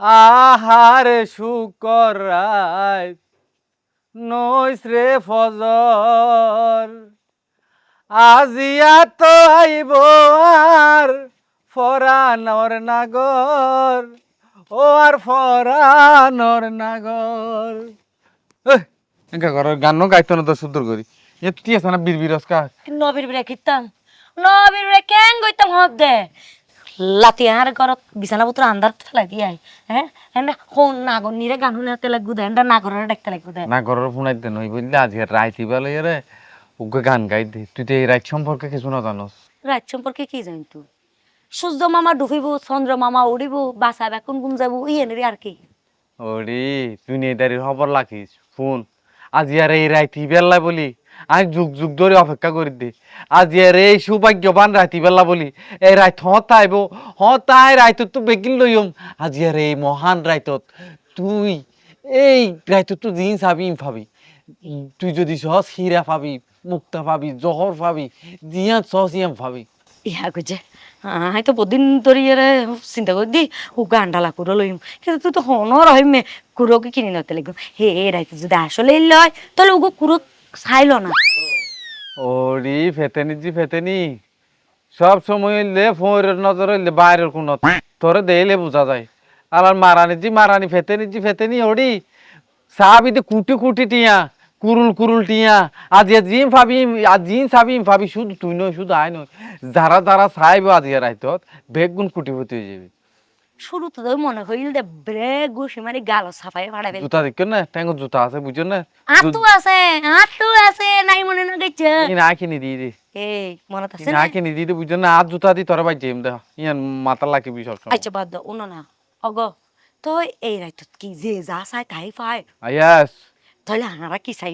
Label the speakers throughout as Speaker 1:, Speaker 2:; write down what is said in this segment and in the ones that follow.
Speaker 1: আহারে শুকর রাত নইস রে ফজর। আজিয়া তো আইব আর ফরানর নাগর ও আর ফরানর নাগর। একা ঘরের গান গাইতো না তো সুন্দর করি। এতি আছে না বীর বীরস্কা
Speaker 2: নবীর বিরে খিতাম নবীর বিরে কেন গইতাম হব দে? লাতি আর ঘরত বিছানা পত্র আন্দার ফেলাই দিয়াই হ্যাঁ এন্ডা হন নাগর নিরে গান শুনাতে লাগবো দে এন্ডা নাগরের দেখতে লাগবো দে
Speaker 1: না ঘরের ফোনাই দে নই বললে আজকে রাইতি বেলা রে ওকে গান গাই দে। তুই তো এই রাইত সম্পর্কে কিছু না জানোস
Speaker 2: রাত সম্পর্কে কি জানি তুই সূর্য মামা ডুবিব চন্দ্র মামা উড়িব বাসা বেকুন গুম যাব ইয়ে নেরি আর কি?
Speaker 1: ওরে তুই নেদারির খবর রাখিস ফোন আজি আর এই রাইতি বেলা বলি। আমি যুগ যুগ ধরে অপেক্ষা করি দে। আজি এই সৌভাগ্যবান রাইতি বেলা এই রাইত হত আইব হত আই রাইতত তো বেগিন লইম। আজি এই মহান রাইতত তুই এই রাইতত তো জিন চাবি ভাবি তুই যদি সহজ হীরা পাবি, মুক্তা পাবি, জহর পাবি জিয়া সহজ ইয়াম পাবি।
Speaker 2: ইহা কইছে, আই তো বহুদিন ধরে ইয়ারে চিন্তা করে দি ও গান্ডালা কুড়ো লইম। কিন্তু তুই তো হনর হইমে কুড়োকে কিনে নতে লাগবে। হে রাইতে যদি আসলে লয়, তাহলে ওগো কুড়ো চাইল না।
Speaker 1: ওরি ফেতেনি জি, ফেতেনি। সব সময় হইলে ফোনের নজর হইলে বাইরের কোন তোরে দেইলে বোঝা যায়। আর মারানি জি, মারানি ফেতেনি জি, ফেতেনি ওরি সাবিতে কুটি কুটি টিয়া, কুরুল কুরুল টিয়া। আজ জিম ভাবি আজ জিন সাবি ভাবি শুধু তুই নয়, শুধু আয় নয়। যারা যারা চাইব আজ এর রাইতত, বেগুন কুটি হতে হয়ে যাবে।
Speaker 2: শুরু তো মনে হইল দে ব্রেক ঘুষি মারি গাল সাফাই ফাড়া ফেল
Speaker 1: জুতা দেখো না? ট্যাঙ্গ জুতা আছে বুঝছ না?
Speaker 2: আতু আছে আতু আছে নাই মনে না গেছে।
Speaker 1: ই না কিনে দিয়ে দে।
Speaker 2: এই মনে আছে না
Speaker 1: না? কিনে দিয়ে দে বুঝছ না? আজ জুতা দি তোরা ভাই জেম দেখ ইয়ান মাথা লাগবে সব
Speaker 2: আচ্ছা বাদ দাও উনো না। অগ তো এই রাইতত কি যে যা চাই তাই পায়।
Speaker 1: আয়াস
Speaker 2: তাহলে হারা কি চাই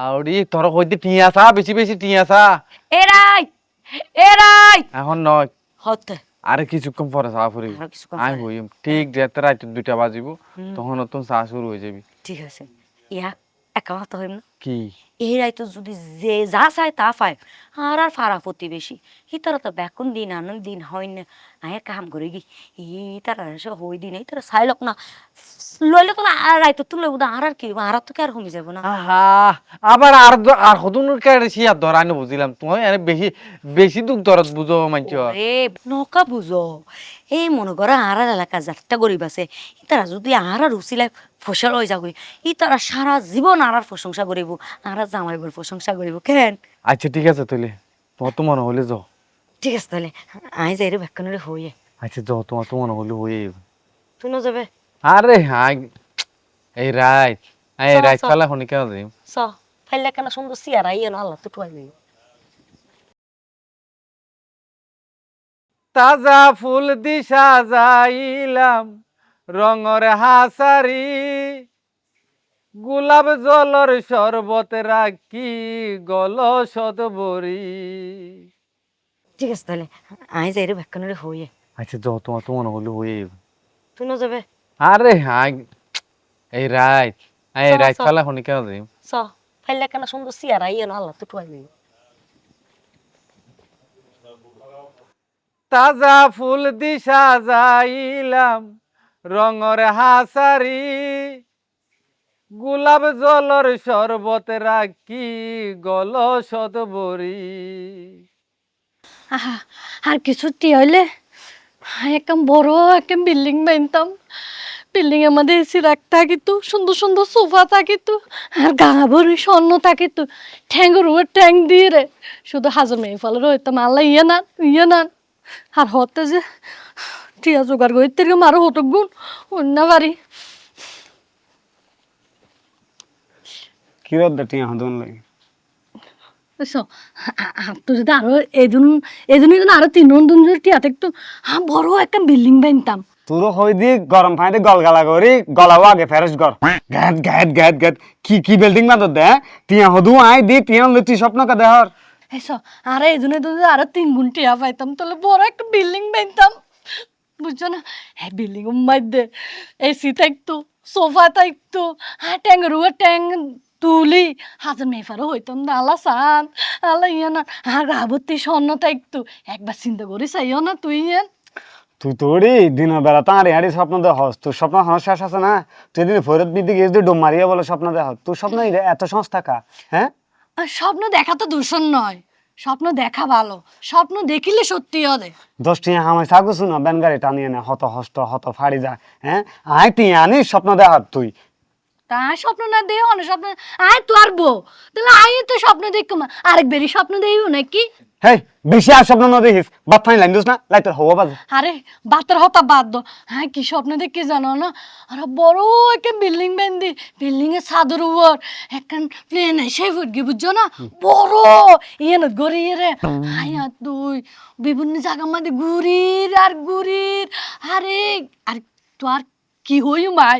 Speaker 1: আউরি তোর কইতে টিয়া চা বেশি বেশি টিয়া চা।
Speaker 2: এরাই এরাই
Speaker 1: এখন নয়।
Speaker 2: হতে।
Speaker 1: আরে কিছুক্ষণ পরে চা ফুরি আমি হইম ঠিক যেতে রাত দুইটা বাজিব। তখন নতুন চা শুরু হয়ে যাবি।
Speaker 2: ঠিক আছে। ইয়া একা হইম না।
Speaker 1: কি?
Speaker 2: এই রাইতো যদি যে যা চায় তা পায়। আর আর ফারা প্রতিবেশী তো বেকুন দিন আনন দিন হয় না আয় কাম করে গি। সে হই দিন। চাইলক না। লইলে তো আর তুলে আর আর কি আর তো কি আর হমি যাব না?
Speaker 1: আহা আবার আর আর হদুন কেড়েছি আর ধরা বুঝিলাম তুই এনে বেশি বেশি দুঃখ দরদ বুঝো মানছ
Speaker 2: রে নকা বুঝো এই মনে করো আর আর এলাকা যাত্রা গরিব আছে। ই তারা যদি আর আর উচিলায় ফসল হয়ে যাবে ই তারা সারা জীবন আর আর প্রশংসা করিব আর আর জামাইবার প্রশংসা করিব কেন?
Speaker 1: আচ্ছা ঠিক আছে তুলে তোমার তো মনে হলে যাও।
Speaker 2: ঠিক আছে তাহলে আই যাই রে ব্যাকনের হইয়ে।
Speaker 1: আচ্ছা যাও তোমার তো মনে হলে হয়ে।
Speaker 2: তুই না যাবে?
Speaker 1: আরে হ্যাঁ এই রাত এই
Speaker 2: চল।
Speaker 1: পালা শুনি কেন যাই
Speaker 2: চ ফাইলে কেন সুন্দর সিয়ার আইয়ে না আল্লাহ তো টুয়াই দিই
Speaker 1: তাজা ফুল দিশা যাইলাম রঙর হাসারি গোলাপ জলর শরবত রাখি গল সদবরি
Speaker 2: ঠিক আছে তাহলে আই যাই রে ব্যাকনের হইয়ে।
Speaker 1: আচ্ছা যাও তোমার তো মনে হলে হয়ে যাবে।
Speaker 2: তুই না যাবে?
Speaker 1: আরে হ্যাঁ এই রাত এই
Speaker 2: চল।
Speaker 1: পালা শুনি কেন যাই
Speaker 2: চ ফাইলে কেন সুন্দর সিয়ার আইয়ে না আল্লাহ তো টুয়াই দিই
Speaker 1: তাজা ফুল দিশা যাইলাম রঙর হাসারি গোলাপ জলর শরবত রাখি গল সদবরি।
Speaker 3: আহা, আর কিছুটি হইলে? একদম বড় একটা বিল্ডিং বানতাম। বিল্ডিং এর মধ্যে এসি রাখ থাকিতো সুন্দর সুন্দর সোফা থাকিতো আর গা ভরি স্বর্ণ থাকিতো। ঠ্যাঙ্গের উপর ট্যাং দিয়ে রে শুধু হাজার মেয়ে ফলে রইতাম আল্লাহ ইয়ে না ইয়ে না। আর হতে যে টিয়া জোগাড় করে থেকে মারো হতো গুণ অন্য বাড়ি।
Speaker 4: কিরত দে টিয়া হদন লাগে?
Speaker 3: বুঝছ তো যদি আরও এদিন এদিন যদি আরও তিন দিন যদি টিয়া থাকতো হ্যাঁ বড় একটা বিল্ডিং বানতাম।
Speaker 4: তোর হই দি গরম পানিতে গলগালা করি গলাও আগে ফেরস গর গ্যাট গ্যাট গ্যাট গ্যাট কি কি বিল্ডিং বাদ দে টিয়া হদু আই দি টিয়া লুচি স্বপ্ন কা দেহর
Speaker 3: এসো আর জন্য যদি আরও তিন গুণ টিয়া পাইতাম তাহলে বড় একটা বিল্ডিং বানতাম। বুঝছ না? হ্যাঁ বিল্ডিং মধ্যে এসি থাকতো সোফা থাকতো হ্যাঁ ট্যাং রুয়া ট্যাং তুলি হাজার মেফারও হইতাম না আল্লাহ সান। আল্লাহ ইয়ে না আর রাবতী স্বর্ণ থাকতো একবার চিন্তা করি চাইও না তুই ইয়ে
Speaker 4: তুই তোরই দিনের বেলা তো আড়ি আড়ি স্বপ্ন দেখ তোর স্বপ্ন হওয়ার শেষ আছে না? তুই দিন ফৈরত বিদ্যে গিয়ে যদি ডোম মারিয়া বলে স্বপ্ন দেখ তোর স্বপ্ন এত সহজ থাকা হ্যাঁ?
Speaker 3: আর স্বপ্ন দেখা তো দূষণ নয় স্বপ্ন দেখা ভালো স্বপ্ন দেখিলে সত্যি হবে।
Speaker 4: দশ টিয়া হামাই থাকো শুনো ব্যান গাড়ি টানিয়ে নে হত হস্ত হত ফাড়ি যা হ্যাঁ? আয় টিয়া আনিস স্বপ্ন দেখ তুই
Speaker 3: তা স্বপ্ন না দেহ না স্বপ্ন আয় তো আর বউ। তাহলে আয় তো স্বপ্ন দেখো মা আরেক বেরি স্বপ্ন দেইও নাকি?
Speaker 4: হেই বেশি আর স্বপ্ন না দেখিস। বাদ ফাইন লাইন দিস না লাইটার হওয়া বাজে।
Speaker 3: আরে বাতের হতা বাদ দো। হ্যাঁ কি স্বপ্ন দেখি জানো না? আর বড় একটা বিল্ডিং বান্ধি বিল্ডিং এর ছাদের উপর। একখান প্লেন এসে ফুটকি বুঝছ না? বড়। ইয়ে না গড়িয়ে রে। আয়া তুই বিভিন্ন জায়গার মধ্যে ঘুরির আর ঘুরির। আরে আর তো আর কি হই মাই?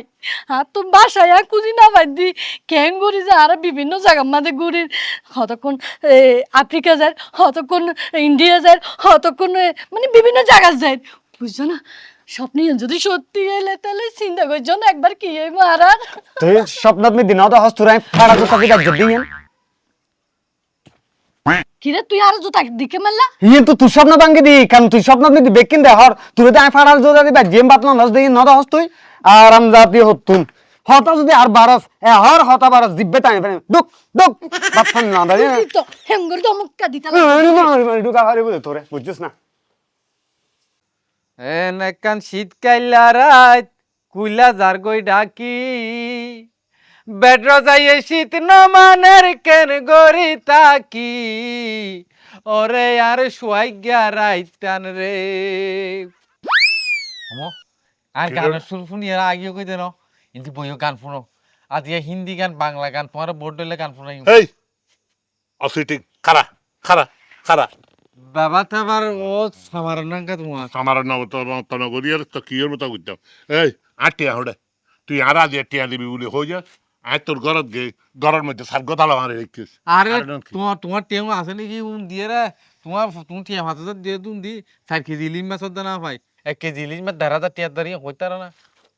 Speaker 3: আর তো বাসায় আর খুঁজি না পাইদি কেন ঘুরি যা? আর বিভিন্ন জায়গার মধ্যে ঘুরির কতক্ষণ এ, আফ্রিকা যায় হতক্ষণ ইন্ডিয়া যায় কতক্ষণ এ, মানে বিভিন্ন জায়গা যায় বুঝছ না? স্বপ্নে যদি সত্যি এলে তাহলে চিন্তা করছ না একবার কি এই মারার?
Speaker 4: তুই স্বপ্ন তুমি দিন হতে হস তুই ফাড়া তো তাকে রাজ্য দিন।
Speaker 3: কিরে তুই আর জুতা দিকে মারলা?
Speaker 4: ইয়ে তো তুই স্বপ্ন ভাঙ্গি দি কারণ তুই স্বপ্ন তুমি বেকিন দে হর তুই তো আয় ফাড়ার জোর দিবা জেম বাত না হস দিন নদা হস তুই। আরাম জাতি হতুন। হতা যদি আর বারস এ হর হতা বারস দিব্বে তাই ফেলে দুক বাত ফান না দাঁড়িয়ে
Speaker 3: তো তো মুক্কা দিতা
Speaker 4: ঢুকা হারি বলে তোরে বুঝছিস না?
Speaker 1: এন একখান শীতকাইলা রাত কুইলা যার গই ডাকি। বেডর যাইয়ে শীত নমানের কেন গরি তাকি? ওরে আর শুয়াই গিয়া রাইতান রে। আমো আর গানের সুর শুনিয়ে আগিয়ে কই দেন কিন্তু বইও গান শুনো। আজ ইয়া হিন্দি গান বাংলা গান তোমার বোর্ড হইলে গান শোনাই
Speaker 5: এই অসুইটিং খারা খারা খারা
Speaker 1: বাবা তোমার ও সামার নাঙ্গা তোমার।
Speaker 5: আমার নাম তো তন করিয়ার তো কি মতো করতাম এই আটিয়া হড়ে তুই আর আজ টিয়া দিবি বলে হয়ে যা আয় তোর ঘরত গে ঘরের মধ্যে সার গতালা মারে রেখিস
Speaker 1: আরে
Speaker 5: আর
Speaker 1: তোমার তোমার টেম আছে নাকি? উন দিয়ে রে। তোমার তুমি টিয়া ভাত দিয়ে তুমি দি চার কেজি ইলিশ মাছ না পাই এক কেজি ইলিশ মাছ দেড় হাজার টিয়া দাঁড়িয়ে হইতার না।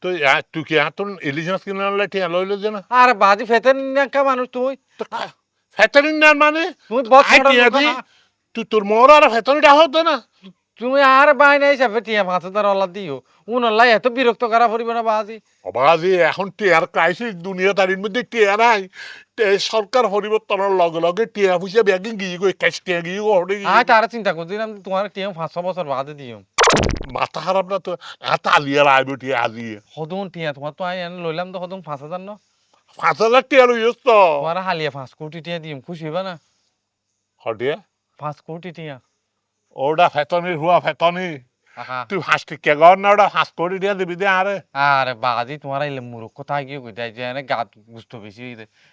Speaker 5: তো তুই কি এত ইলিশ মাছ কিনে আনলে টিয়া লইলে যে না?
Speaker 1: আর বাজি ফেতেন কা মানুষ তুই।
Speaker 5: ফেতেন না। মানে
Speaker 1: তুমি।
Speaker 5: তুই তোর মোর আর ফেতনিটা হতো না?
Speaker 1: তুমি আর বাই নাই হিসাবে টিয়া দাঁড় অলা দিও। উন আল্লাহ এত বিরক্ত করা পড়িবে না বাজি।
Speaker 5: অবাজি এখন টিয়ার ক্রাইসিস দুনিয়া তারির মধ্যে টিয়া নাই। সরকার পরিবর্তনের লগে লগে টিয়া পয়সা ব্যাগিং গিয়ে গো ক্যাশ টিয়া গিয়ে হড়ে গিয়ে
Speaker 1: আয় তারা চিন্তা করছিলাম তোমার টিয়া পাঁচশো বছর বাদে দিও।
Speaker 5: মাথা খারাপ না তো? এত আলিয়ার আইব টিয়া আজিয়ে
Speaker 1: সদুন টিয়া তোমার তো আই এনে লইলাম তো সদুন পাঁচ হাজার ন।
Speaker 5: পাঁচ হাজার টিয়া লইস তো
Speaker 1: তোমার হালিয়া পাঁচ কোটি টিয়া দিম খুশি হইবা না?
Speaker 5: হটিয়া
Speaker 1: পাঁচ কোটি টিয়া।
Speaker 5: ওটা ফেতনি হুয়া ফেতনি তুই ফাঁস টিকে গর না ওটা হাঁস করে দিয়া দিবি দে আরে
Speaker 1: আরে বাদি তোমার এই মুরুখ কথা গিয়ে কই দেয় যে এনে গাত বুঝতে বেশি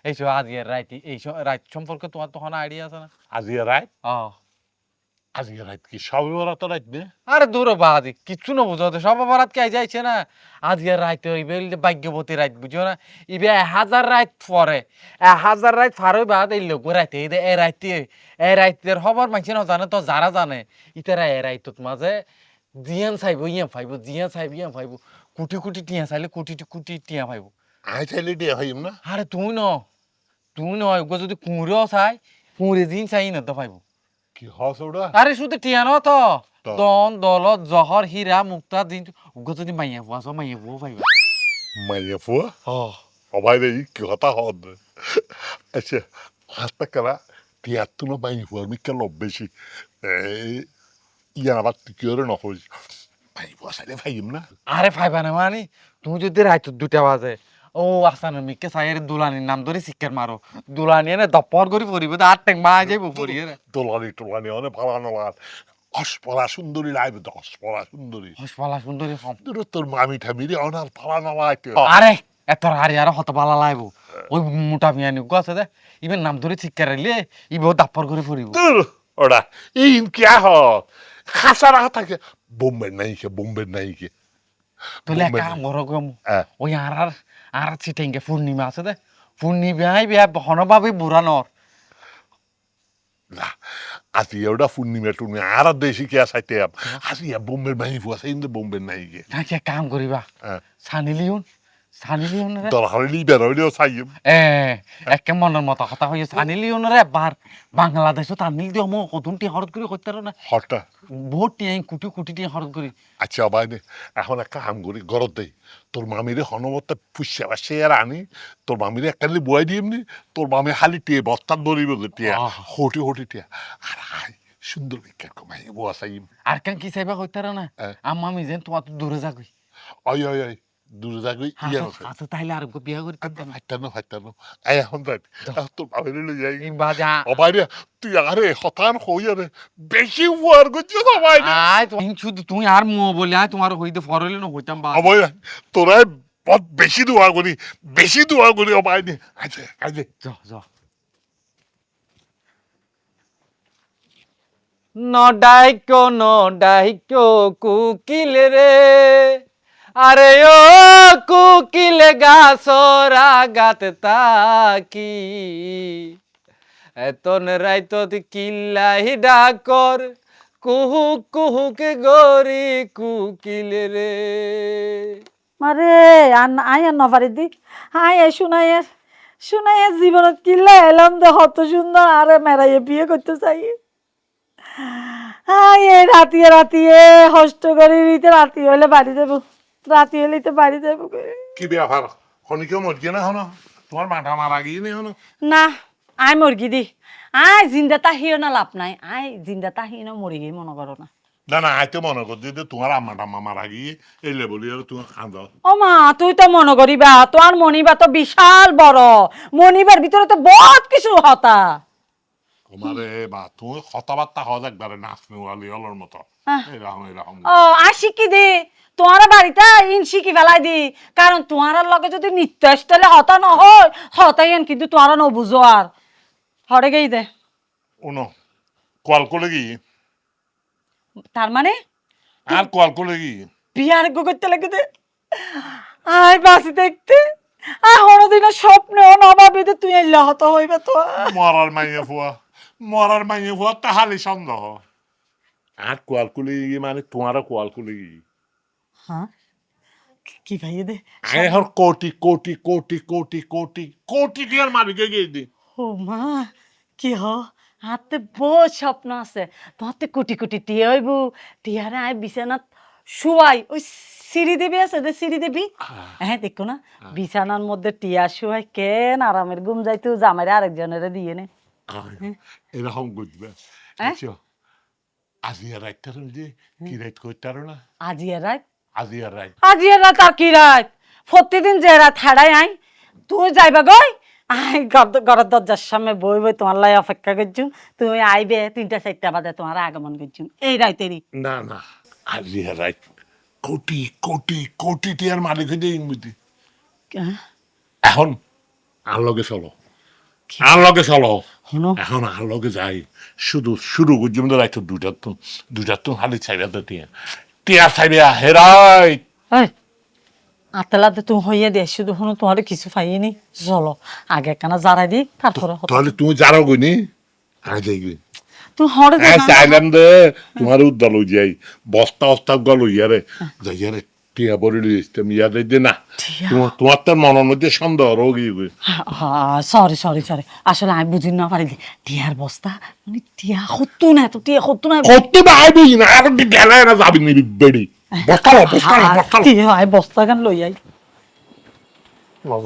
Speaker 1: এই সব আজ এর রাইতি এইসব রাইত সম্পর্কে তোমার তখন আইডিয়া আছে না?
Speaker 5: আজি রাইত
Speaker 1: ও
Speaker 5: আজি রাত কি? সবে ওরা তো রাত নে
Speaker 1: আরে দূর বাজি কিচ্ছু না বুঝতে সব বারাত কে যাইছে না? আজ এর রাইতে হইবে ভাগ্যবতী রাইত বুঝো না? ইবে হাজার রাইত পরে হাজার রাইত ফারই বাদ এই লোক রাইতে এই এ রাইতে এ রাইতের খবর মানছে না জানে তো যারা জানে ইতারা এ রাইতত মাঝে জিয়ান চাইব ইয়া পাইব জিয়ান চাইব ইয়া পাইব কোটি কোটি টিয়া চাইলে কোটি কোটি টিয়া পাইব
Speaker 5: আই চাইলে দিয়া হইম না?
Speaker 1: আরে তুই ন তুই নয় যদি কুঁড়েও চাই কুঁড়ে দিন চাই না তো পাইব
Speaker 5: কি হস ওটা
Speaker 1: আরে শুধু টিয়া ন তো। দন দলত জহর হীরা মুক্তা দিন। ওগো যদি মাইয়া বুয়া সব মাইয়া বুয়া পাইব
Speaker 5: মাইয়া ফুয়া
Speaker 1: ও
Speaker 5: অবাই রে কি কথা হদ? আচ্ছা হাতটা করা টিয়ার তো না মাই ফুয়ার মিকা লব বেশি? এই ইয়া আবার তুই কি ওরে নহস মাই ফুয়া চাইলে ভাইম না?
Speaker 1: আরে ফাইবা না মানে তুমি যদি রাইত দুটা বাজে ও আসানের মিকে সাইয়ের দুলানির নাম ধরে শিক্ষার মারো দুলানি এনে দপ্পর করে তো আট টেক মা যাইব পড়িয়ে রে
Speaker 5: দোলানি টোলানি অনেক ভালো লাল অস্পরা সুন্দরী লাইবে তো অস্পরা সুন্দরী
Speaker 1: হসপালা সুন্দরী কম
Speaker 5: তোর মামি ঠামিরি অনার ফালানো লাইতে
Speaker 1: আরে এত হারি আর হত বালা লাইব ওই মোটা মিয়া নিগো আছে দে ইবেন নাম ধরে শিক্ষার এলে ইবেও দাপ্পর করে
Speaker 5: তোর ওরা ইন কিয়া হ? খাসা রাখা থাকে। বোম্বের নাই কে বোম্বের নাই কে
Speaker 1: তাহলে কাম করো গম। ওই আর আর চিটেঙ্গে পূর্ণিমা আছে দে। পূর্ণিমাই বিয়া হনভাবে বুড়ানোর।
Speaker 5: আজি ওটা পূর্ণিমা টুর্ণিমা আর দেশি কে সাইতে আজি বোম্বের বাহিনী ফুয়াছে কিন্তু বোম্বের নাই
Speaker 1: গিয়ে কাম করিবা
Speaker 5: সানিলিউন চাইম।
Speaker 1: এ একে মনের মতো কথা হয়ে সানি লিওনের একবার বাংলাদেশও তামিল দিয়ে মো কতুন টি হরত করে করতে না?
Speaker 5: হঠাৎ
Speaker 1: বহুত টিয়া কুটি কুটি টিয়া হরত করি।
Speaker 5: আচ্ছা বাইনে এখন একটা কাম করি গরত দেই তোর মামিরে হনমতে পুষে বাসে আর আনি তোর মামিরে একালি বুয়াই দিম নি তোর মামি খালি টিয়ে বস্তার ধরিব টিয়া। হটি হটি টিয়া। আর আই সুন্দর বিখ্যাত কমাই বুয়া চাইম।
Speaker 1: আর কেন কি চাইবা করতে না?
Speaker 5: হ্যাঁ।
Speaker 1: আম্মা আমি যেন তোমার দূরে যাগই
Speaker 5: অয় অয় অয় দূরে যাগই ইয়ে আছে
Speaker 1: আচ্ছা তাইলে আর বিয়া করি
Speaker 5: ফাইতানো ফাইতানো আই এখন যাই তোর মামিরে লই যাই।
Speaker 1: বাজা।
Speaker 5: অবাইরে তুই আরে হতান হই আরে বেশি বুয়ার গুজো সবাই
Speaker 1: আয় তুমি শুধু তুমি আর মো বলে আয় তোমার হইতে ফরলে না হইতাম বা
Speaker 5: অবয় তোরাই বহুত বেশি দোয়া করি বেশি দোয়া করি অবাইনে আচ্ছা আচ্ছা
Speaker 1: য য নডাইকো নডাইকো কুকিল রে। আরে ও কুকিল গাছরা গাত তাকি। এতন রাইতত কিল্লাই ডাকর, কুহু কুহুকে গরি কুকিল রে।
Speaker 6: মারে আই আর নফারি দি। হাই এ শুনাই শুনাই জীবনত কিল্লা এলাম দে হত সুন্দর। আরে মেরাইয়ে বিয়ে করতে চাই। হাই এ রাতিয়ে রাতিয়ে হষ্ট করে, রাতি হলে বাড়ি যাব। রাতি হলে তো বাড়ি যাব
Speaker 5: কি ব্যাপার খনিকেও মরগে না? হনো তোমার মাথা মারা গিয়ে নেই হনো
Speaker 6: না আই মুরগি দি আই জিন্দা তা তাহিও না লাভ নাই। আই জিন্দা তাহিও না মরি গিয়ে মনে করো না
Speaker 5: না না আইতে মনে করছি যে তোমার আম্মা টাম্মা মারা গিয়ে এলে বলি আর তুমি খাঁদ
Speaker 6: ও মা তুই তো মনে করিবা তোর মনিবা তো বিশাল বড়। মনিবার ভিতরে তো বহুত কিছু হতা।
Speaker 5: তোমারে বা তুমি কথাবার্তা হওয়া একবারে নাচ নেওয়ালি হলোর মতো।
Speaker 6: হ্যাঁ।
Speaker 5: এরকম এরকম।
Speaker 6: ও আর শিখি দি। তোমার বাড়িতে ইন শিখি ফেলাই দি। কারণ তোমার লগে যদি নিত্য স্টাইলে হতা নহয় হতাই এন কিন্তু তোমার নবুঝো আর। হরে গেই দে।
Speaker 5: উনো কল করে কি
Speaker 6: তার মানে?
Speaker 5: আর কল করে কি
Speaker 6: বিয়ার গো করতে লাগে দে। আয় বাসি দেখতে। আর হরদিনের স্বপ্নেও নবাবি দে তুই এলে হত হইবে তো।
Speaker 5: মরার মাইয়ে ফুয়া। মরার মাইয়ে ফুয়া তাহালি সন্দেহ। আর কোয়াল কুলি মানে তোমারও কোয়াল কুলি।
Speaker 6: হ্যাঁ? কি ভাইয়ে দে
Speaker 5: আই হর কোটি কোটি কোটি কোটি কোটি কোটি টিয়ার মালিকে গিয়ে দি
Speaker 6: ও মা কি হ? হাতে বহুত স্বপ্ন আছে। তোমাতে কোটি কোটি টিয়া হইব। টিয়ারে আয় বিছানাত শুয়াই। ওই সিঁড়ি দেবী আছে দে সিঁড়ি দেবী? হ্যাঁ। দেখো না। বিছানার মধ্যে টিয়া শুয়াই কেন আরামের ঘুম যাইতো জামাইরে আরেকজনের দিয়ে নে।
Speaker 5: এরকম
Speaker 6: হ্যাঁ?
Speaker 5: আচ্ছা আজিয়া রাইতে যে কি রাইত করতে না
Speaker 6: আজিয়া রাত
Speaker 5: আজিয়া রাইত
Speaker 6: আজিয়া রাত আর কি রাত প্রতিদিন যে রাত হারাই আই তুই যাইবা গই আই ঘর- ঘরের দরজার সামনে বই বই তোমার লাই অপেক্ষা করছু তুমি আইবে তিনটা চারটা বাজে তোমার আগমন করছু এই রাইতেরই
Speaker 5: না না আজিয়া রাইত কোটি কোটি কোটি টিয়ার মালিক হয়ে
Speaker 6: হ্যাঁ?
Speaker 5: এখন আর লগে চলো আর লগে চলো। এখন? আর লগে যাই। শুধু শুরু পর্যন্ত রাইতো দুটার তো দুটার তো খালি চাইবা তো টিয়া। টিয়া চাইবে হেরাই।
Speaker 6: আতলাতে তুমি হইয়া দিয়ে শুধু শুনো তোমার কিছু পাইনি চলো আগে কানা জারাই দি তারপরে।
Speaker 5: তাহলে তুমি যারো গইনি আগে যাইবি
Speaker 6: তুমি হরে
Speaker 5: হ্যাঁ চাইলাম দে তোমার উদ্দল যাই বস্তা বস্তা গল ইয়ারে যাইয়ারে টিয়া বড়ি লই আসতাম ইয়ারে দে না? তোমার তোমার তো মনের মধ্যে সন্দেহ রোগী
Speaker 6: সরি সরি সরি আসলে আমি বুঝি না পারি টিয়ার বস্তা মানে টিয়া হতো না তো টিয়া হতো না।
Speaker 5: কত বাইবি না আর গেলে না যাবি নি বেড়ি। বস্তা বস্তা বস্তা লো।
Speaker 6: টিয়া আই বস্তা গান লই আই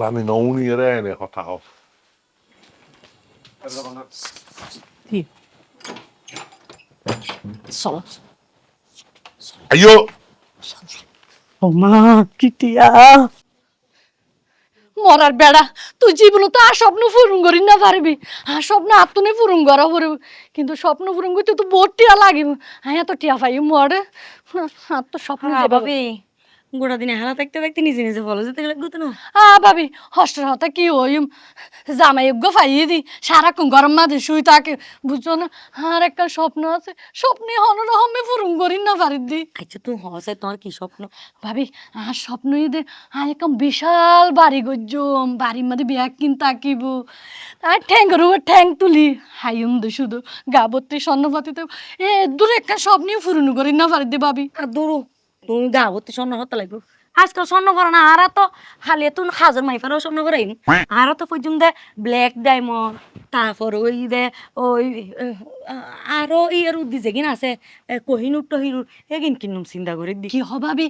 Speaker 5: আমি নৌনি রে এনে কথা হোক।
Speaker 6: চলো।
Speaker 5: আইয়ো!
Speaker 6: ও মা কি
Speaker 3: মরার বেড়া তুই জীবন তো আর স্বপ্ন পূরণ করি না পারবি। আর স্বপ্ন আত্মনে পূরণ করা পড়বে। কিন্তু স্বপ্ন পূরণ করতে তো বোর টিয়া লাগে হ্যাঁ তো টিয়া পাই মরে। আর তো স্বপ্ন।
Speaker 2: ভাবি। গোটা দিনে হারা থাকতে থাকতে নিজে নিজে ফলো যেতে গেলে গুতো না।
Speaker 3: আ ভাবি হস্টের হতা কি হইম? জামাই গো ফাইয়ে দি সারাক্ষণ গরম মাঝে শুই থাকে বুঝছ না? আর একটা স্বপ্ন আছে স্বপ্নে হনর হমে পূরণ করি না পারি দি
Speaker 2: আচ্ছা তুই হসাই তোমার কি স্বপ্ন?
Speaker 3: ভাবি আর স্বপ্নই দে আর একদম বিশাল বাড়ি গজ্জম বাড়ির মধ্যে বিয়া কিন তাকিব। আর ঠ্যাং রুবে ঠ্যাং তুলি হাইম দে শুধু গাবত্তি স্বর্ণপাতিতে এ দূরে একটা স্বপ্নই পূরণ করি না পারি দি ভাবি।
Speaker 2: আর দূরও তুমি গা ভর্তি স্বর্ণ হতে লাগবো। আজকাল স্বর্ণ করে না আর তো খালি তুন হাজার মাইফারও স্বর্ণ করে আর তো পর্যন্ত দে ব্ল্যাক ডায়মন্ড তারপর ওই দে ওই আরও ইয়ার উদ্দিজে কিন আছে কহিনুর টহিনুর এগিন কিনুম চিন্তা করে দি
Speaker 3: কি হ ভাবি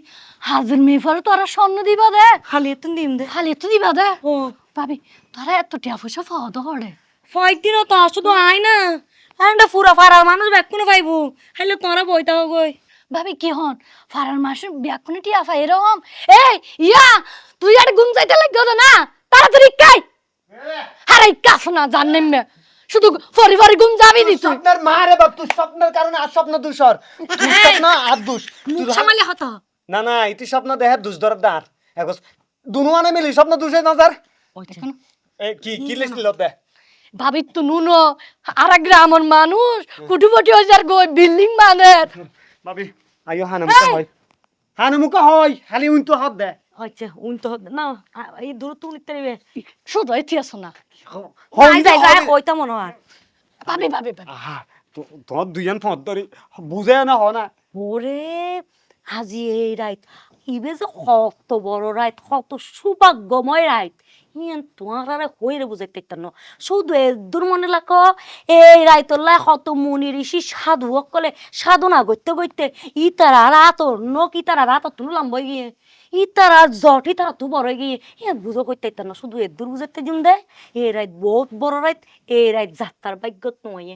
Speaker 3: হাজার মেফারে তোরা স্বর্ণ দিবা দে।
Speaker 2: খালি তুন দিম দে।
Speaker 3: খালি তো দিবা দে।
Speaker 2: ও।
Speaker 3: ভাবি তোরা এত টিয়া পয়সা পাওয়া তো
Speaker 2: তো শুধু আয় না। একটা পুরা ফারার মানুষ ব্যাগ কোনো পাইবো। হাইলে তোরা বইতা গই
Speaker 3: ভাবি কি হন? ফারার মাসের ব্যাকুনে টিয়া পাই এরকম? এই ইয়া তুই আর গুম যাইতে লাগবে না? তাড়াতাড়ি কাই আরে কাছ না জানেন না। শুধু পরিবারে গুম যাবি দি তুই।
Speaker 4: স্বপ্নের মা রে বাপ তুই স্বপ্নের কারণে আর স্বপ্ন দূষর। তুই স্বপ্ন আর দোষ।
Speaker 2: মুখ সামালে হতো
Speaker 4: না না ইতি স্বপ্ন দেহে দোষ ধর দার এগোস দুনুয়ানে মিলি স্বপ্ন দোষে নজার এ কি কি লিখছিল দে
Speaker 3: ভাবি তো নুনো আর গ্রামের মানুষ কুটুপটি হয়ে যার গো বিল্ডিং মানে
Speaker 4: ভাবি আইও হানুমুকা হয় হানুমুকা হয় খালি উন তো হাত দে।
Speaker 2: হচ্ছে উন তো না আ- এই দূর তুই নিতে নিবে।
Speaker 3: শুধু এটিয়াস না।
Speaker 2: আই যাই যাই কইতা মনে হয়।
Speaker 3: ভাবি ভাবি ভাবি
Speaker 4: আহা তো তোমার দুইজন ফোন ধরি। বুঝে না হ না।
Speaker 2: ওরে আজি এই রাইত। ইবে যে কত বড় রাইত কত সৌভাগ্যময় রাইত। ইয়ান তোমার আর হইরে বুঝাইতে ন? শুধু এদুর মনে লাগ এই রাইতল্লাই কত মুনি ঋষি সাধু কলে সাধনা করতে করতে ই তারা রাত নক ই তারা রাত তুললাম বই গিয়ে ই তারা জট ই তারা তু বড় গিয়ে ইয়ান বুঝো করতে না শুধু এদুর বুঝাইতে জুম দে এই রাইত বহুত বড় রাইত এই রাইত যাত্রার ভাগ্যত নয়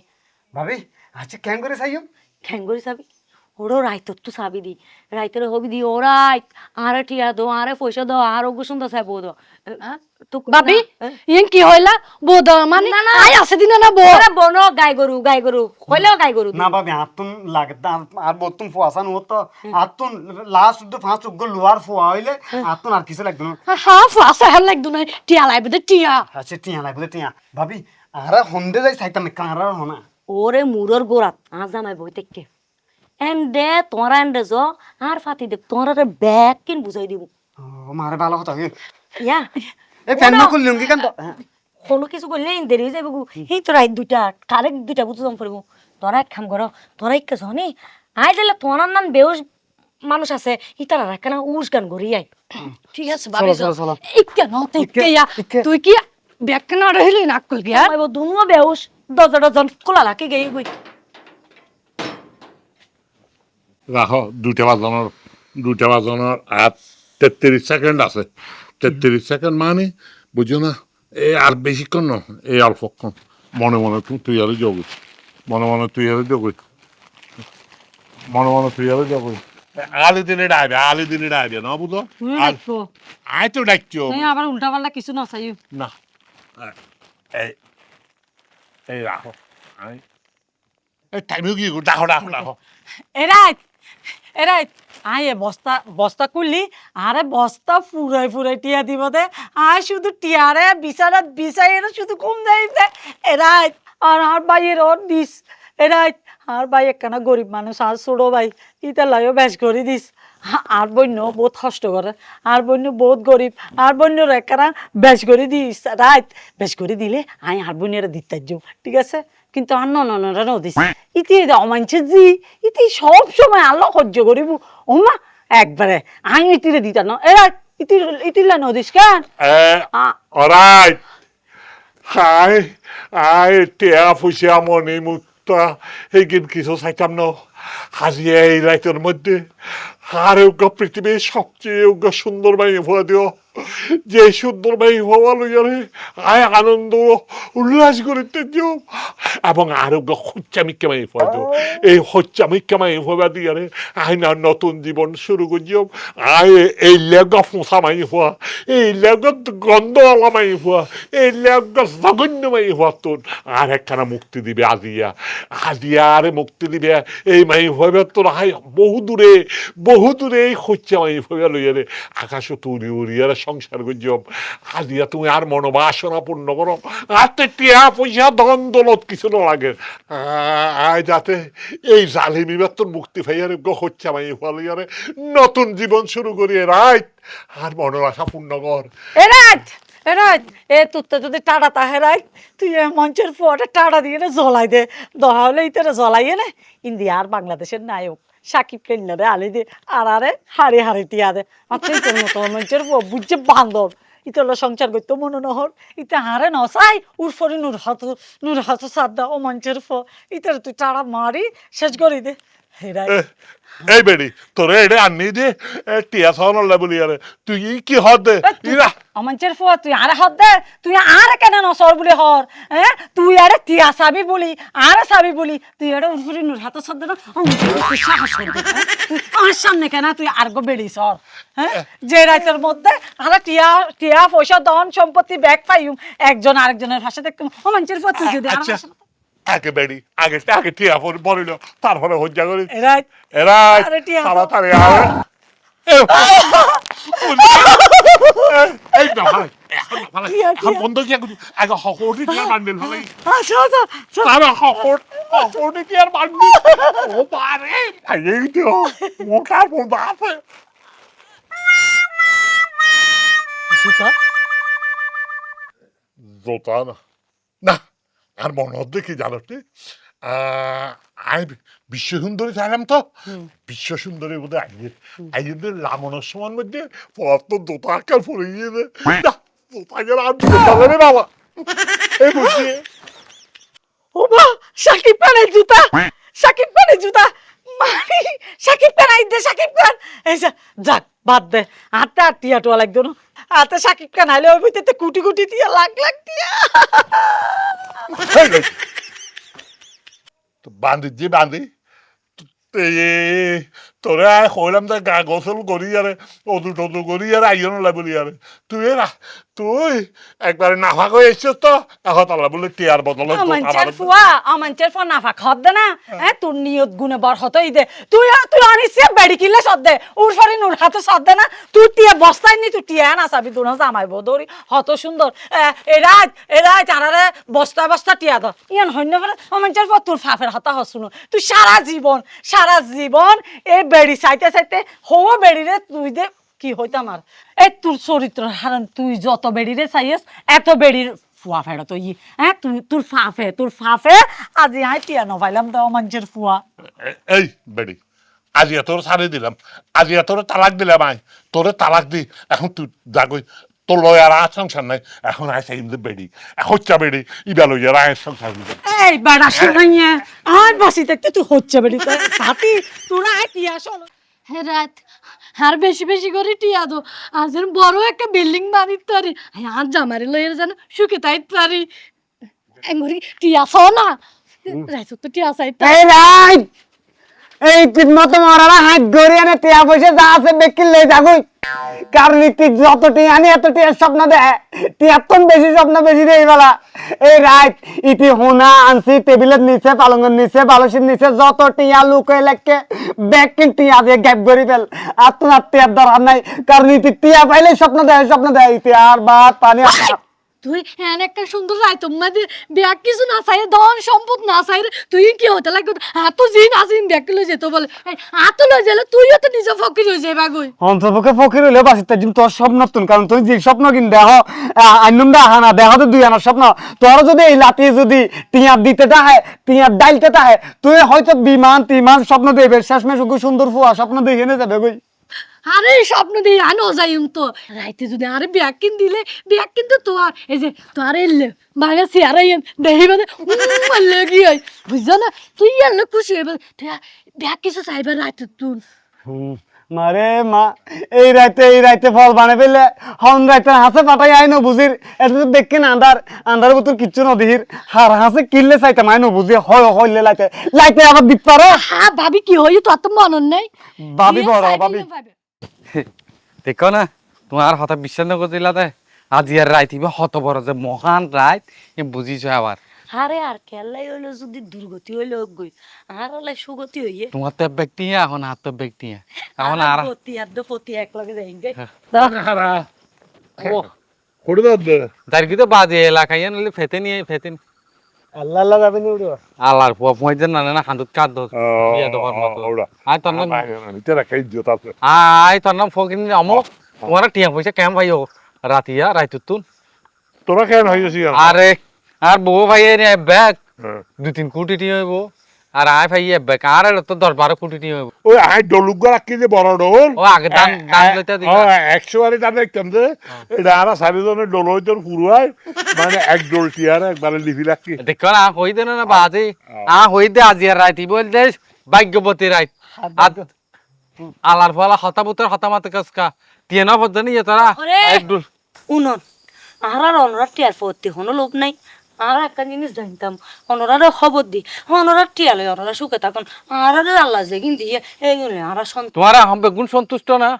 Speaker 4: ভাবি আচ্ছা কেন করে চাইও
Speaker 2: ঠ্যাঙ্গরি চাবি ওরও রাইতর তো চাবি দি রাইতের হবি দি ও রাইত আরে টিয়া দো আরে পয়সা দাও আর ওগো সুন্দর চাইব দো তো
Speaker 3: ভাবি ইয়েন কি হইলা বোধ মানে
Speaker 2: না, না।
Speaker 3: আই আছে দিন না বো
Speaker 2: ওরে বনো গাই গরু গাই গরু কইলেও গাই গরু
Speaker 4: না ভাবি আতুন লাগে আর বতুন ফুয়াসান হতো আতুন লাস্ট তো ফার্স্ট উগ্র লোয়ার ফুয়া হইলে আতুন আর কিছু লাগবে না
Speaker 3: হাফ আছে হেল লাগদু না টিয়া লাইবে দে টিয়া
Speaker 4: আচ্ছা টিয়া লাগবে টিয়া ভাবি আরা হন্দে যাই চাইতাম না কারা হনা
Speaker 2: ওরে মুরর গোড়াত আজ জামাই বই দেখকে এন্ডে তোরা এন্ডে জ আর ফাতি দেখ তোরা ব্যাগ কিন বুঝাই দিব।
Speaker 4: ও মারে ভালো কথা
Speaker 2: ইয়া
Speaker 4: এই ফ্যান না খুললাম কি কেন তো?
Speaker 2: কোনো কিছু করলে দেরি হয়ে যাবে এই তো দুইটা কারেক্ট দুইটা বুঝতে পড়ব তোরা এক কাম করো তোরা এক কাজ হনি আই দিলে তোরার নাম বেউস মানুষ আছে ইতারা রাখে না উস গান ঘুরি আই
Speaker 3: ঠিক আছে ভাবি
Speaker 4: চলো, চলো।
Speaker 3: ইকে ন তুই কে ইয়া? তুই কি ব্যাক না রহিলি না কল গিয়া
Speaker 2: আইব দুনুয়া বেউস। ডজন ডজন কোলা লাকে গেই গই
Speaker 5: রাখো দুটা বাজানোর দুটা বাজানোর আর তেত্রিশ সেকেন্ড আছে। তেত্রিশ সেকেন্ড মানে বুঝো না? এই আর বেশিক্ষণ না এই অল্পক্ষণ মনে মনে তুই তুই আরও যোগ মনে মনে তুই আরও যোগ মনে মনে তুই আরও যোগ আলি দিনে ডাইবে আলি দিনে ডাইবে না বুঝো আয় তো ডাকছো
Speaker 6: আবার উল্টা পাল্টা কিছু না। চাইও
Speaker 5: না এই এই রাখো আয় এই টাইমে কি ডাকো ডাকো ডাকো
Speaker 6: এরাইত এরাইত আয় বস্তা বস্তা খুললি, আরে বস্তা ফুরাই ফুরাই টিয়া দিব দে। আয় শুধু টিয়ারে বিছানা বিছাইয়ে শুধু কম যাইছে এরাইত আর আর ভাইয়ের ওর দিস। এরাইত আর ভাই একখানা গরিব মানুষ, আর ছোড়ো ভাই ইটা লাইও বেশ করে দিস। আর বন্য বহুত কষ্ট করে, আর বন্য বহুত গরিব, আর বন্যর একখানা বেশ করে দিস। রাইত বেশ করে দিলে আই আর বন্যেরা দিতে ঠিক আছে? কিন্তু আর ননরা নদিস ইতি অমানছে জি ইতি সব সময় আল্লাহ সহ্য করিব। ওমা একবারে আই ইতিরে দিতা ন। এরা ইতি ইতিলা নদিস কেন?
Speaker 5: Uh,
Speaker 6: আ-
Speaker 5: all right. Hi, I tea ফুসিয়া মনে মুক্তা। এইগিন কিছু চাইতাম ন। হাজিয়ে এই রাইতের মধ্যে। আর উগ্র পৃথিবীর সবচেয়ে উগ্র সুন্দর বাই হওয়া দিও। যে সুন্দর বাই হওয়া লইয়ারে আয় আনন্দ উল্লাস করিতে দিও এবং আর উগ্র হচ্চামি কেমাই হওয়া দিও। এই হচ্চামি কেমাই হওয়া দিয়ারে আয় না নতুন জীবন শুরু করিও। আয় এই লেগা ফোঁসামাই হওয়া এই লেগত গন্ধ আলামাই হওয়া এই লেগা জঘন্যমাই হওয়া তোর আর একখানা মুক্তি দিবে আজিয়া। আজিয়া আরে মুক্তি দিবে এই মাই হইবে তোর হাই বহু দূরে বহু দূরে এই হচ্ছে মাই হইবে লইয়ারে আকাশ তুলি উড়িয়ারে সংসার গজ্জম আজিয়া তুমি আর মনোবাসনা পূর্ণ করো। আর তো টিয়া পয়সা, ধন দলত কিছু লাগে আয় যাতে এই জালিমি তোর মুক্তি পাইয়ারে গো হচ্ছে মাই হওয়া লইয়ারে নতুন জীবন শুরু করিয়ে রাইট আর আশা পূর্ণ কর।
Speaker 6: এরাইত এ তোরটা যদি টাটা তাহে রাইত, তুই মঞ্চের পরে টাটা দিয়ে জ্বলাই দে। দহা হলে ইতারে জ্বলাইয়ে না। ইন্ডিয়া আর বাংলাদেশের নায়ক। সাকিব কেন্নারে আলি দে, আর আরে হারে হারে দিয়া দে। মঞ্চের মানুষের বুঝছে বান্ধব ইতলা সংসার করতো মনে নহর, ইতে হারে নসাই উরফরি নুর হাত নুর হাত সাদ্দা ও মঞ্চের ফ। ইতার তুই টাড়া মারি, শেষ করি দে।
Speaker 5: এই বেড়ি তোরে এটা আনি দে টিয়া সাউন্ড বলি আরে। তুই কি হদ দে? ইরা।
Speaker 6: অমঞ্চের ফ তুই আরে হদ দে? তুই আরে কেন নসর বলি হর? হ্যাঁ তুই আরে টিয়া সাবি বলি আরে সাবি বলি। তুই আরে উরফরি নূর হাত সাদ্দা না তুই সাহস কর আমার সামনে কেন তুই আরগো বেড়ি সর হ্যাঁ যে রাতের মধ্যে আরে টিয়া টিয়া পয়সা ধন সম্পত্তি ব্যাগ পাইম একজন আরেকজনের ভাষা দেখতাম অমঞ্চের ফ তুই যদি
Speaker 5: আচ্ছা।
Speaker 6: আমার
Speaker 5: আগে বেড়ি আগে আগে টিয়া পরে বলিল তারপরে হজ্জা করি।
Speaker 6: এরাই
Speaker 5: এরা
Speaker 6: টিয়া।
Speaker 5: তাড়াতাড়ি আরে এই ভাই এখন না ভাই
Speaker 6: টিয়া,
Speaker 5: এখন
Speaker 6: টিয়া।
Speaker 5: বন্ধ কি আগে আগে হকড়ি টিয়ার বান্ডিল ভাই
Speaker 6: আচ্ছা আচ্ছা আচ্ছা।
Speaker 5: তারা ও বারে ভাই এই তো মোকার বন্ধ আছে জোতা না। না আর মনে হচ্ছে কি জানো তুই আমি বিশ্ব সুন্দরী চাইলাম তো। বিশ্ব সুন্দরী বোধহয় আইয়ে আইয়ে লামনের সময় মধ্যে পর তো জোতা আকার পড়ে গিয়েছে না জোতা আর রে বাবা। এই বসিয়ে
Speaker 6: ও বা সাকিব খানের জুতা। সাকিব খানের জুতা। মারি সাকিব খান আইদে সাকিব খান। এই যাক। বাদ দে, হাতে আর টিয়া টোয়া লাগতো না। হাতে সাকিব খান হাইলে ওই ভিতরে কুটি কুটি টিয়া লাগ লাখ টিয়া।
Speaker 5: তো বান্ধি যে বান্ধি তোরে কইলাম যে গা গোসল করি আরে অদু টদু করি আর আইও না বলি আরে। তুই না তুই একবারে নাফা করে এসছিস তো এখন তালা বলে টিয়ার বদলে
Speaker 6: আমাঞ্চের ফুয়া আমাঞ্চের ফুয়া নাফা খদ দে না। হ্যাঁ। তোর নিয়ত গুনে বার হতই দে। তুই তুই আনিস বেড়ি কিনলে সদ দে। উর ফরি নুর হাতে সদ দে না। তুই টিয়া বস্তায় নি তুই টিয়া না চাবি তোর জামাই বদরি হত সুন্দর। এরাজ এরাজ আরারে বস্তা বস্তা টিয়া দ ইয়ান হন্য ফেলে। আমাঞ্চের ফুয়া তোর ফাফের হতা হসুনো। তুই সারা জীবন সারা জীবন এই বেড়ি চাইতে চাইতে হও বেড়ি রে তুই দে, কি হইতাম আর এ তোর চরিত্র হারান, তুই যত বেড়ি রে চাইস এত বেড়ির ফুয়া ফেড়া তো ই হ্যাঁ? তুই, তোর ফাফে তোর ফাফে আজি আই টিয়া নভাইলাম তো মানুষের ফুয়া।
Speaker 5: এই বেডি, আজি তোর ছাড়ে দিলাম, আজি তোর তালাক দিলাম আই, তোরে তালাক দি, এখন তুই যাগই তোর লয়ার আর সংসার নাই। এখন আয় সেই বেডি এখন বেডি ইবা লইয়ার আয় সংসার দিবে
Speaker 6: এই বেড়া শুনাইয়া আর বসি দেখতে তুই হচ্ছে বেড়ি তো সাথী তোরা আয় টিয়া চলো।
Speaker 3: হ্যাঁ রাত আর বেশি বেশি করে টিয়া দো। আজ বড় একটা বিল্ডিং বানিত পারি। আর জামারে লইয়ের যেন সুখে তাই পারি। টিয়া চাও না? রাইছো তো টিয়া চাইতা
Speaker 4: এই রাই এই মতো হাত আনে টিয়া পয়সা যা আছে লই যত টিয়া এত স্বপ্ন বেশি স্বপ্ন বেশি এই ইতি হোনা আনছি, টেবিলের নিচে, পালঙ্গের নিচে বালসের নিচে, যত টিয়া লুকে লেখকে বেকিং টিয়া দিয়ে গ্যাপ করি ফেল। আর তোমার টিয়ার দরকার নাই। কারণ ইতি টিয়া পাইলে স্বপ্ন দেয় স্বপ্ন দেয়, ইতি আর ভাত পানি
Speaker 3: তুই হ্যাঁ একটা সুন্দর রায় ব্যাগ কিছু না চাই, ধন সম্পদ না চাই, তুই কি হতে জিন আসিন যেত বলে। তুইও তো নিজে ফকির হয়ে যাবে বাগুই
Speaker 4: অন্তপক্ষে ফকির হইলেও বাসি তার তোর স্বপ্ন তুন কারণ তুই যে স্বপ্ন কিন দেহ আইনুম দা হানা দেহ তো দুই আনার স্বপ্ন। তোর যদি এই লাতি যদি টিয়ার দিতে তাহে টিয়ার ডাইলতে তাহে, তুই হয়তো বিমান, তিমান স্বপ্ন দেবে শেষমেশ সুন্দর ফুয়া স্বপ্ন দেখে নে যাবে গই
Speaker 3: আরে স্বপ্ন দিয়ে আনো যাইম তো। রাইতে যদি আরে ব্যাগ কিন দিলে ব্যাগ কিন্তু তো আর এই যে তো আর এলে বাগা সিয়ারা ইন দেহি মানে মারলে কি হয়। বুঝছ না? তুই এলে খুশি হইবে। তুই ব্যাগ কিছু চাইবে রাইতে তুই
Speaker 4: মারে মা এই রাইতে এই রাইতে ফল বানে ফেলে হন রাইতে হাসে পাঠাই আইনো বুঝির। এটা তো দেখকেন আন্ধার আন্ধার ভিতর কিচ্ছু নদীর। হার হাসে কিনলে চাইতে মাইনো বুঝি হয় হইলে লাইতে। লাইতে আবার দিত পারো?
Speaker 3: হ্যাঁ ভাবি কি হই তোর তো মনন নেই।
Speaker 4: ভাবি বড়
Speaker 3: না ভাবে।
Speaker 1: দেখো না তোমার হঠাৎ বিশ্বাস নকরিলা দে। আজি আর রাইত ইবে হত বড় যে মহান রাইত এ বুঝিছ আবার
Speaker 2: আরে আর খেলাই হইল যদি দুর্গতি হইল গই আর হলে সুগতি হইয়ে
Speaker 1: তোমার তো ব্যক্তি এখন হাত তো ব্যক্তি এখন আর
Speaker 2: পতি আর দো পতি এক লগে যাই গে।
Speaker 5: করে দে।
Speaker 1: তার কি তো বাজে এলাকায় নলে ফেতে নিয়ে ফেতে নি
Speaker 4: আল্লাহ আল্লাহ যাবে নি উড়ো
Speaker 1: আল্লাহর পুয়া পুয়াই না না হাঁটুত কাঁদ দোস বিয়া দেওয়ার মতো।
Speaker 5: ওরা
Speaker 1: তোর নাম
Speaker 5: তেরা খাই জোতা আছে।
Speaker 1: আয় তোর নাম ফকিন অমক তোমার টিয়া পয়সা কেম ভাইও রাতিয়া রাইতুত
Speaker 5: তোরা কেন
Speaker 1: আরে আর বউ ভাই ব্যাগ
Speaker 5: হ্যাঁ।
Speaker 1: দু তিন কোটি টিয়া হইব আর আয় ভাই বেক আর তো দশ বারো কোটি নিয়ে হইব।
Speaker 5: ওই আই ডলুক রাখি যে বড় ডোল?
Speaker 1: ও আগে দান দান লইতে
Speaker 5: একশো বারে দাম দেখতাম যে এটা আর ডোল হইতো মানে এক ডোল টিয়ার একবারে লিপি রাখি
Speaker 1: দেখো না হই দে না বাজে আ হই দে আজি আর রাইতি বল দে ভাগ্যবতী রাইত। আর আলার ফলা হতাবুতর হতামাতে কাসকা তিয়ে না পদ্দ নিয়ে তোরা
Speaker 2: ওরে!
Speaker 1: একদুল
Speaker 2: উনন আর আর অনরা টিয়ার পড়তে হনো লোভ নাই। আর একটা জিনিস জানতাম অনরারে খবর দি। অনরা টিয়ালে অনরা সুখে থাকুন। আর আর আল্লাহ যে কিন্তু এইগুলো আর সন্ত
Speaker 1: তোমার বেগুন সন্তুষ্ট না।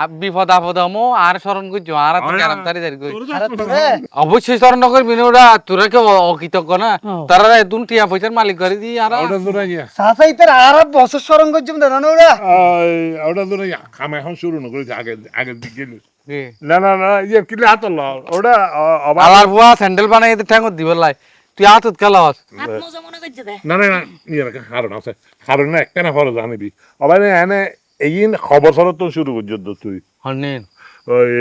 Speaker 1: আর বিপদ আপদ মো আর স্মরণ করছ আর কেরাম তারি তারি কই।
Speaker 5: তোর
Speaker 4: তোরে।
Speaker 1: অবশ্যই স্মরণ করবি না ওরা তোরা কে অকৃতজ্ঞ না। তারা দুন টিয়া পয়সার মালিক করে দি আর
Speaker 5: ওটা দূরে গিয়া।
Speaker 4: সাসা আর বছর স্মরণ জানো ওরা?
Speaker 5: ওটা দূরে গিয়া। কাম এখন শুরু না করেছে আগে আগের দিক? না না না ইয়ে কিলে হাত ল। ওটা অ-
Speaker 1: বুয়া স্যান্ডেল বানাই দিব লাই। তুই
Speaker 2: মনে
Speaker 5: না না না ইয়ে রাখা কারণ আছে। কারণ না একটা না ফরজ আনিবি। অবাই এনে এই খবর সরত তো শুরু করছ তুই।
Speaker 1: হনিন
Speaker 5: ওই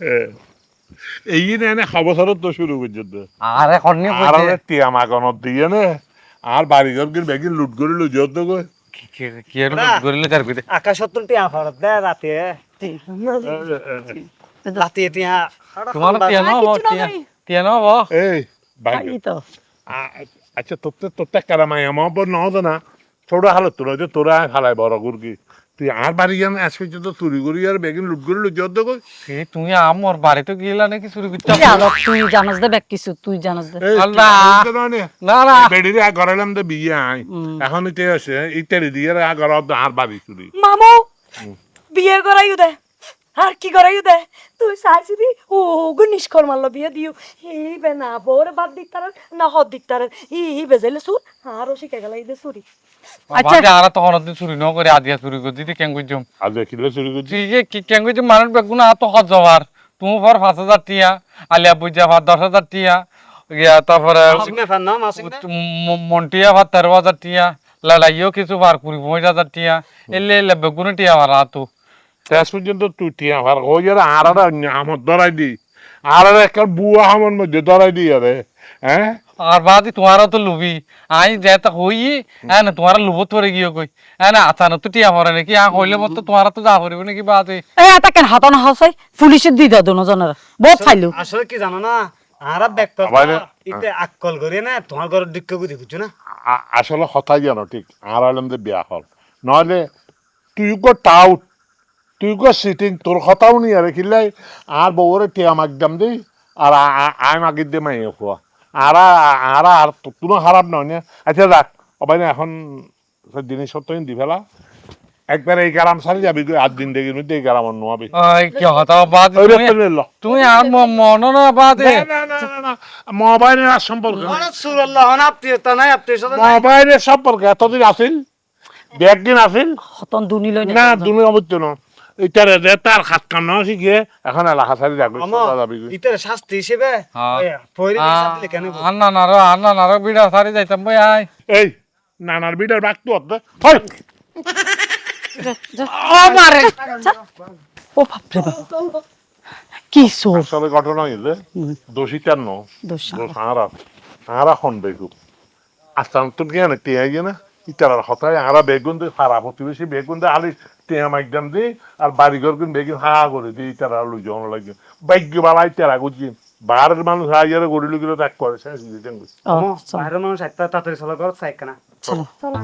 Speaker 5: এ, এই এনে খবর সরত শুরু করছ
Speaker 1: আরে হনি
Speaker 5: আর টিয়া মাগনত দিয়ে নে আর বাড়ি ঘর গিয়ে ব্যাগি লুট করে যত গো
Speaker 1: কি কইতে
Speaker 4: আকাশ টিয়া দে রাতে
Speaker 5: আচ্ছা তোর তোর টাকা মাই আমার নদ না ছোট তোরা যে তোরা হালাই বড় গুরগি তুই আর বাড়ি গেলে আজ পর্যন্ত চুরি করি আর বেগিন লুট করে লো যত গো
Speaker 1: সে তুমি আমর বাড়িতে গিলা নাকি চুরি করতে
Speaker 6: তুই জানাস দে ব্যাক কিছু তুই জানাস দে।
Speaker 5: না?
Speaker 1: না!
Speaker 5: গড়াইলাম তো বিয়ে আই। এখন ইতে আছে ইত্যাদি দিয়ে গড় আর বাড়ি চুরি
Speaker 2: মামু! বিয়ে করাইও দে। আর কি করাইও দে। তুই চাইছিলি ও গো নিষ্কর মারলো বিয়ে দিও। এই বে না বউর বাদ দিক তার না হদ দিক তার ই বেজাইলে সুর আরও শিখে গেল এই দে সুরি
Speaker 1: আচ্ছা। আর তখন তুই চুরি ন করে আদিয়া চুরি করে দিতে কেন কইছম
Speaker 5: আর দেখিলে চুরি
Speaker 1: তুই যে কি কেন কইছম মানুষ বেগুন আত হজ যাবার তুমি পর পাঁচ হাজার টিয়া আলিয়া বুঝা ভাত দশ হাজার টিয়া ইয়া তারপরে মন্টিয়া ভাত তেরো হাজার টিয়া লালাইও কিছু বার কুড়ি পঁচিশ হাজার টিয়া এলে এলে বেগুন টিয়া ভাড়া তো
Speaker 5: শেষ পর্যন্ত টিয়া ভার হয়ে আর আর আমার ধরাই দি আর আর একটা বুয়া আমার মধ্যে ধরাই দি আরে হ্যাঁ
Speaker 1: আর বাদি তোমারও তো লুবি। আই যেটা হই হ্যাঁ না তোমার লুবত পরে গিয়ে কই হ্যাঁ না আচানক তো টিয়া পরে নাকি আ হইলে মতো তোমার তো যা পড়বে নাকি বাদে
Speaker 6: এ এটা কেন হাতানো হাসাই পুলিশের দি দাও দুজনের বহুত ফাইলু
Speaker 4: আসলে কি জানো না আর ব্যক্ত ইতে আকল করে না তোমার ঘর গুদি বুঝছ না
Speaker 5: আসলে হতাই জানো ঠিক আর আইলাম যে বিয়া হল। নহলে তুই কো টাউট তুই কো সিটিং তোর কথাও নি আরে কিলাই আর বউরে টিয়া মাগদাম দেই আর আই মাগি দে মাই খোয়া। আর আর আর কোনো খারাপ নয় আচ্ছা রাখ অবাই না এখন জিনিসপত্র দি ফেলা। একবার এই গ্রাম সারি যাবি আট দিন দেখির মধ্যে এই গ্রাম
Speaker 1: কি হতা বাদ তুমি? আর ম- মন না বাদে।
Speaker 5: না না না না মোবাইলের আর সম্পর্ক। নাই মোবাইলের সম্পর্ক এতদিন
Speaker 6: হতন দুনি লই
Speaker 5: না দুনি অবশ্য ন ইটারে দে তার খাত কাম না শিখে এখন এলাকা সারি যাবি যাবি
Speaker 4: ইতে শাস্তি হিসেবে?
Speaker 1: হ্যাঁ।
Speaker 4: পয়রি শাস্তি কেন
Speaker 1: আন্না নারো আন্না নারো বিড়া সারি যাইতাম ভাই আই
Speaker 5: এই নানার বাক তো হতে হয়
Speaker 6: ও বাপরে বাপ। কি সোর
Speaker 5: আসলে ঘটনা হইলে দোষী ন।
Speaker 6: দোষ
Speaker 5: হারা হারা খন বেগু। আস্তান তো গিয়ে না টিয়া গিয়ে না ইটার হতায় হারা বেগুন দে সারা প্রতিবেশী বেগুন দে আলি আমাক দাম দে আর বাড়িঘর কিন্তু বেগিন হা করে দিই তারা লোক জন লাগে ভাগ্য বালাই তারা গুজি বাইরের মানুষ হাইয়ারে গড়ি লোক তাক করে শেষ
Speaker 6: দিতেন
Speaker 4: বাইরের মানুষ একটা তাড়াতাড়ি চলা কর চাইক না চলো।
Speaker 6: চলো।